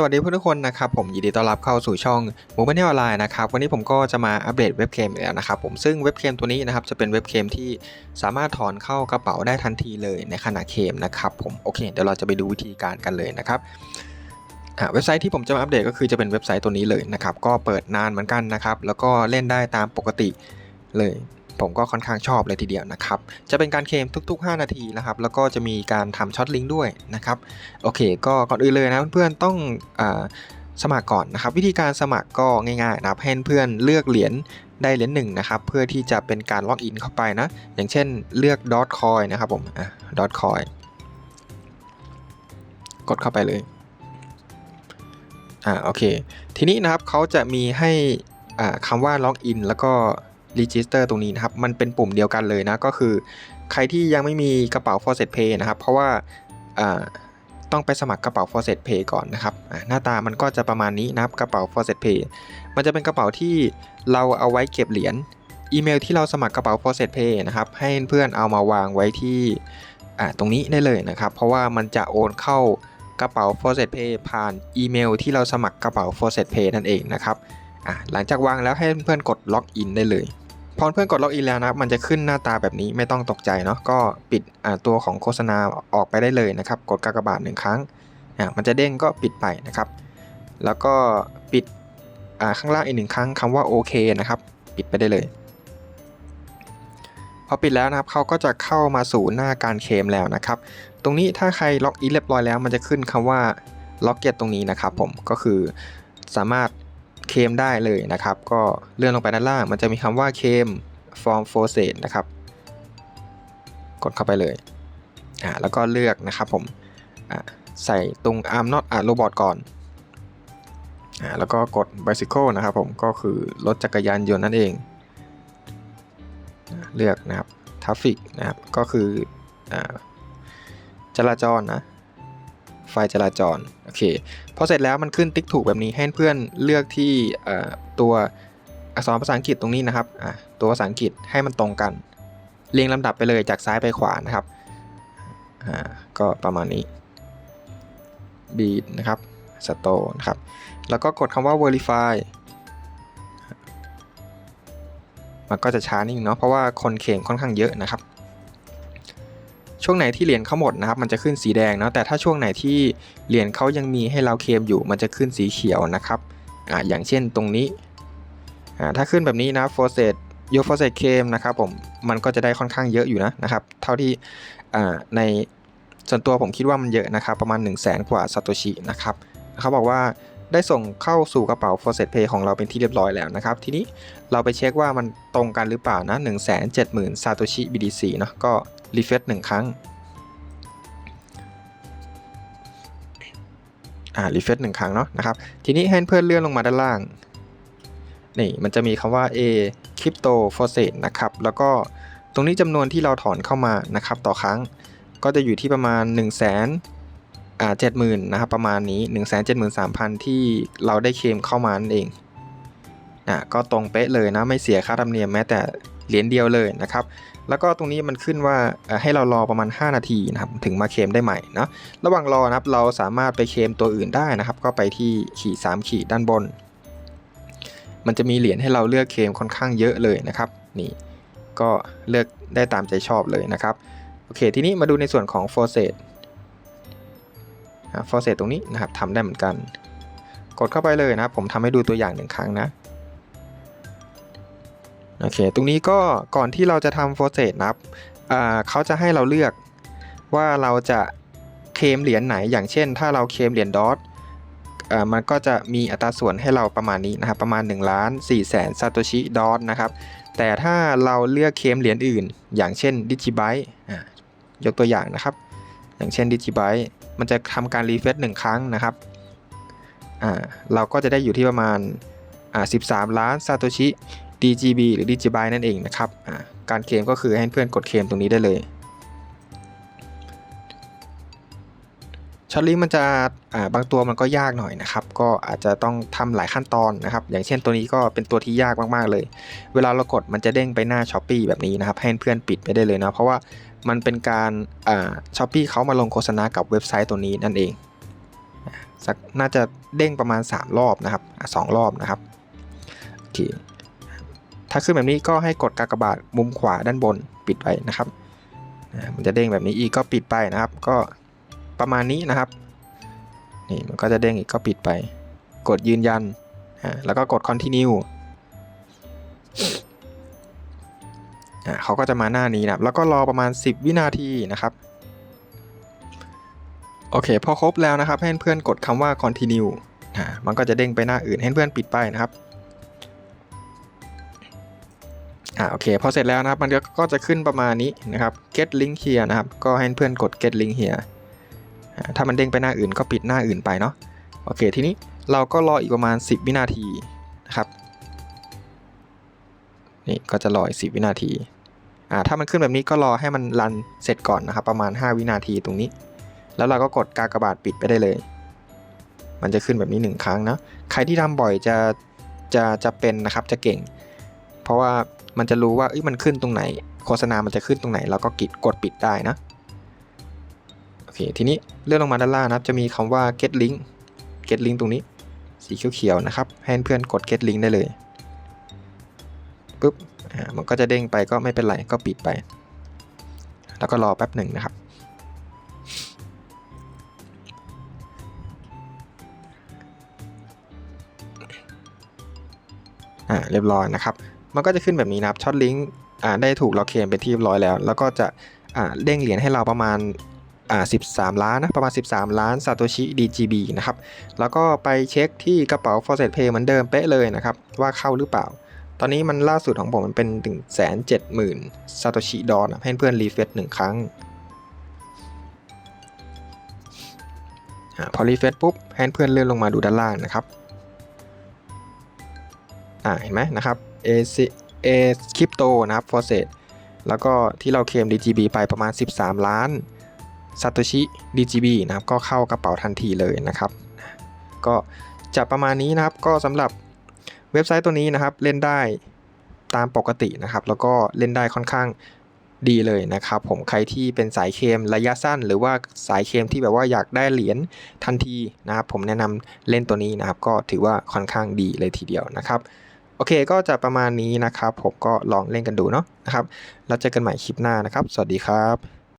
สวัสดีเพื่อนทุกคนนะครับผมยินดีต้อนรับเข้าสู่ช่องหมูบ้านเทวออนไลน์นะครับวันนี้ผมก็จะมาอัปเดตเว็บเคมอีกแล้วนะครับผมซึ่งเว็บเคมตัวนี้นะครับจะเป็นเว็บเคมที่สามารถถอนเข้ากระเป๋าได้ทันทีเลยในขณะเคมนะครับผมโอเคเดี๋ยวเราจะไปดูวิธีการกันเลยนะครับอ่าเว็บไซต์ที่ผมจะมาอัปเดตก็คือจะเป็นเว็บไซต์ตัวนี้เลยนะครับก็เปิดนานเหมือนกันนะครับแล้วก็เล่นได้ตามปกติเลย ผมก็ค่อนข้างชอบเลยทีเดียวนะครับ จะเป็นการเคลมทุก ๆ 5 นาทีนะครับ แล้วก็จะมีการทำช็อตลิงก์ด้วยนะครับ โอเค ก็ก่อนอื่นเลยนะเพื่อนๆต้องอสมัครก่อนนะครับ วิธีการสมัครก็ง่ายๆนะครับให้เพื่อนเลือกเหรียญได้เหรียญหนึ่งนะครับ เพื่อที่จะเป็นการล็อกอินเข้าไปนะ อย่างเช่นเลือก dot coin นะครับผมอะ dot coin กดเข้าไปเลยอ่าโอเค ทีนี้นะครับเขาจะมีให้อ่าคำว่าล็อกอินแล้วก็ register ตรงนี้นะครับ มันเป็นปุ่มเดียวกันเลยนะ ก็คือ ใครที่ยังไม่มีกระเป๋า Faucet Pay นะครับ เพราะว่าต้องไปสมัครกระเป๋า Faucet Pay ก่อนนะครับ หน้าตามันก็จะประมาณนี้นะครับ กระเป๋า Faucet Pay มันจะเป็นกระเป๋าที่เราเอาไว้เก็บเหรียญ อีเมลที่เราสมัครกระเป๋า Faucet Pay นะครับ ให้เพื่อนเอามาวางไว้ที่ตรงนี้ได้เลยนะครับ เพราะว่ามันจะโอนเข้ากระเป๋า Faucet Pay ผ่านอีเมลที่เราสมัครกระเป๋า Faucet Pay นั่นเองนะครับหลังจากวางแล้วให้เพื่อนกดล็อกอินได้เลย พอเพื่อนกดล็อกอินแล้วนะครับ มันจะขึ้นหน้าตาแบบนี้ไม่ต้องตกใจเนาะก็ปิดตัวของโฆษณาออกไปได้เลยนะครับ กดกากบาทหนึ่งครั้งอ่ามันจะเด้งก็ปิดไปนะครับ แล้วก็ปิดข้างล่างอีกหนึ่งครั้งคำว่าโอเคนะครับปิดไปได้เลยพอปิดแล้วนะครับเขาก็จะเข้ามาสู่หน้าการเคมแล้วนะครับ ตรงนี้ถ้าใครล็อกอินเรียบร้อยแล้ว มันจะขึ้นคำว่าล็อกเก็ตตรงนี้นะครับผมก็คือสามารถ เคมได้เลยนะครับ ก็เลื่อนลงไปด้านล่าง มันจะมีคำว่าเคม form f o r c e นะครับ กดเข้าไปเลยอ่าแล้วก็เลือกนะครับผมอ่าใส่ตรง arm not อ่า robot ก่อนอ่าแล้วก็กด bicycle นะครับผมก็คือรถจักรยานยนต์นั่นเอง เลือกนะครับ traffic นะครับก็คืออ่าจราจรนะ ไฟจราจรโอเคพอเสร็จแล้วมันขึ้นติ๊กถูกแบบนี้ให้เพื่อนเลือกที่ตัวอักษรภาษาอังกฤษตรงนี้นะครับตัวภาษาอังกฤษให้มันตรงกัน เรียงลำดับไปเลยจากซ้ายไปขวานะครับก็ประมาณนี้ beat นะครับ store นะครับ แล้วก็กดคำว่า verify มันก็จะช้านิดนึงเนาะเพราะว่าคนเข่งค่อนข้างเยอะนะครับ ช่วงไหนที่เหรียญเขาหมดนะครับมันจะขึ้นสีแดงเนาะแต่ถ้าช่วงไหนที่เหรียญเขายังมีให้เราเคลมอยู่มันจะขึ้นสีเขียวนะครับอ่าอย่างเช่นตรงนี้อ่าถ้าขึ้นแบบนี้นะ f o r c e t your f o r c e t claim นะครับผมมันก็จะได้ค่อนข้างเยอะอยู่นะนะครับเท่าที่อ่าในส่วนตัวผมคิดว่ามันเยอะนะครับประมาณ 1 0 0 0 0แสนกว่าซาโตชินะครับเขาบอกว่า ได้ส่งเข้าสู่กระเป๋า f o r c e t Pay ของเราเป็นที่เรียบร้อยแล้วนะครับ ทีนี้เราไปเช็คว่ามันตรงกันหรือเปล่านะ 1 7 0 0 0 0ซาโตชิ BDC เนาะก็รีเฟรชหนึ่งครั้ง อ่ารีเฟรชหนึ่งครั้งเนาะนะครับ ทีนี้ให้เพื่อนเลื่อนลงมาด้านล่าง นี่มันจะมีคำว่า A Crypto f o r c e t นะครับ แล้วก็ตรงนี้จำนวนที่เราถอนเข้ามานะครับ ต่อครั้งก็จะอยู่ที่ประมาณ 1 0 0 0 0แสน อ่าเจ็ดหมื่นนะครับประมาณนี้ 1 7 3 0 0 0 ที่เราได้เคมเข้ามานั่นเองอ่าก็ตรงเป๊ะเลยนะไม่เสียค่าธรรมเนียมแม้แต่เหรียญเดียวเลยนะครับ แล้วก็ตรงนี้มันขึ้นว่าให้เรารอประมาณ 5 นาทีนะครับถึงมาเคมได้ใหม่นะระหว่างรอนะครับเราสามารถไปเคมตัวอื่นได้นะครับ ก็ไปที่ขีด3ขีดด้านบน มันจะมีเหรียญให้เราเลือกเคมค่อนข้างเยอะเลยนะครับนี่ก็เลือกได้ตามใจชอบเลยนะครับโอเค ทีนี้มาดูในส่วนของ f o r c e t ฟอร์เซตตรงนี้นะครับทำได้เหมือนกัน กดเข้าไปเลยนะครับ ผมทำให้ดูตัวอย่างหนึ่งครั้งนะโอเค ตรงนี้ก็ก่อนที่เราจะทำฟอร์เซตนะครับเขาจะให้เราเลือกว่าเราจะเคลมเหรียญไหน อย่างเช่น ถ้าเราเคลมเหรียญดอทมันก็จะมีอัตราส่วนให้เราประมาณนี้นะครับ ประมาณ1ล้าน4แสนซาโตชิดอทนะครับ แต่ถ้าเราเลือกเคลมเหรียญอื่น อย่างเช่นดิจิไบต์ยกตัวอย่างนะครับ อย่างเช่นดิจิไบต์ มันจะทำการรีเฟซหนึ่งครั้งนะครับอ่าเราก็จะได้อยู่ที่ประมาณอ่าสิล้านซาโตชิ DGB หรือ DGB นั่นเองนะครับอ่าการเคลมก็คือให้เพื่อนกดเคลมตรงนี้ได้เลย ช็อตลิงมันจะบางตัวมันก็ยากหน่อยนะครับ ก็อาจจะต้องทำหลายขั้นตอนนะครับ อย่างเช่นตัวนี้ก็เป็นตัวที่ยากมากๆเลย เวลาเรากดมันจะเด้งไปหน้า s h อ p e e แบบนี้นะครับ ให้เพื่อนปิดไปได้เลยนะ เพราะว่ามันเป็นการช้อปปี้เขามาลงโฆษณากับเว็บไซต์ตัวนี้นั่นเองสักน่าจะเด้งประมาณ 3 รอบนะครับสองรอบนะครับโอเคถ้าขึ้นแบบนี้ก็ให้กดกากบาทมุมขวาด้านบนปิดไว้นะครับมันจะเด้งแบบนี้อีกก็ปิดไปนะครับ ก็ ประมาณนี้นะครับนี่มันก็จะเด้งอีกก็ปิดไป กดยืนยันอ่าแล้วก็กด continue อ่าเขาก็จะมาหน้านี้นะแล้วก็รอประมาณ 10 วินาทีนะครับโอเคพอครบแล้วนะครับให้เพื่อนกดคำว่า continue อ่ามันก็จะเด้งไปหน้าอื่นให้เพื่อนปิดไปนะครับอ่าโอเคพอเสร็จแล้วนะครับมันก็จะขึ้นประมาณนี้นะครับ get link here นะครับก็ให้เพื่อนกด get link here ถ้ามันเด้งไปหน้าอื่นก็ปิดหน้าอื่นไปเนาะโอเคทีนี้เราก็รออีกประมาณ 10 วินาทีนะครับนี่ก็จะรออีก10 วินาทีอ่าถ้ามันขึ้นแบบนี้ก็รอให้มันรันเสร็จก่อนนะครับประมาณ 5 วินาทีตรงนี้ แล้วเราก็กดกากบาทปิดไปได้เลย มันจะขึ้นแบบนี้หนึ่งครั้งนะใครที่ทำบ่อยจะจะจะเป็นนะครับจะเก่ง เพราะว่ามันจะรู้ว่าอ้ยมันขึ้นตรงไหน โฆษณามันจะขึ้นตรงไหนแล้วก็กดกดปิดได้นะ เคทีนี้เลื่อนลงมาด้านล่างนะครับ จะมีคำว่า get link get link ตรงนี้ สีเขียวๆนะครับ ให้เพื่อนกด get link ได้เลยปุ๊บมันก็จะเด้งไปก็ไม่เป็นไรก็ปิดไป แล้วก็รอแป๊บหนึ่งนะครับ อ่าเรียบร้อยนะครับ มันก็จะขึ้นแบบนี้นะครับช็อตลิงก์อ่าได้ถูกเราเคลมเป็นที่เรียบร้อยแล้ว แล้วก็จะอ่าเด้งเหรียญให้เราประมาณ อ่า13 ล้านนะประมาณ 13 ล้านซาโตชิ DGB นะครับแล้วก็ไปเช็คที่กระเป๋า f o r s e t Pay เหมือนเดิมเป๊ะเลยนะครับว่าเข้าหรือเปล่า ตอนนี้มันล่าสุดของผมมันเป็นถึงแสนเจ็ดหมื่นซาโตชิดอนให้เพื่อนรีเฟซหนึ่งครั้งพอรีเฟซปุ๊บให้เพื่อนเลื่อนลงมาดูด้านล่างนะครับอ่าเห็นไหมนะครับ A A Crypto นะครับ f o r s e t แล้วก็ที่เราเคลม DGB ไปประมาณ 13 ล้าน Satoshi DGB นะครับก็เข้ากระเป๋าทันทีเลยนะครับ ก็จะประมาณนี้นะครับก็สำหรับเว็บไซต์ตัวนี้นะครับเล่นได้ตามปกตินะครับ แล้วก็เล่นได้ค่อนข้างดีเลยนะครับผมใครที่เป็นสายเคมระยะสั้น หรือว่าสายเคมที่แบบว่าอยากได้เหรียญทันทีนะครับ ผมแนะนำเล่นตัวนี้นะครับ ก็ถือว่าค่อนข้างดีเลยทีเดียวนะครับโอเคก็จะประมาณนี้นะครับ ผมก็ลองเล่นกันดูเนาะนะครับแล้วเจอกันใหม่คลิปหน้านะครับ สวัสดีครับ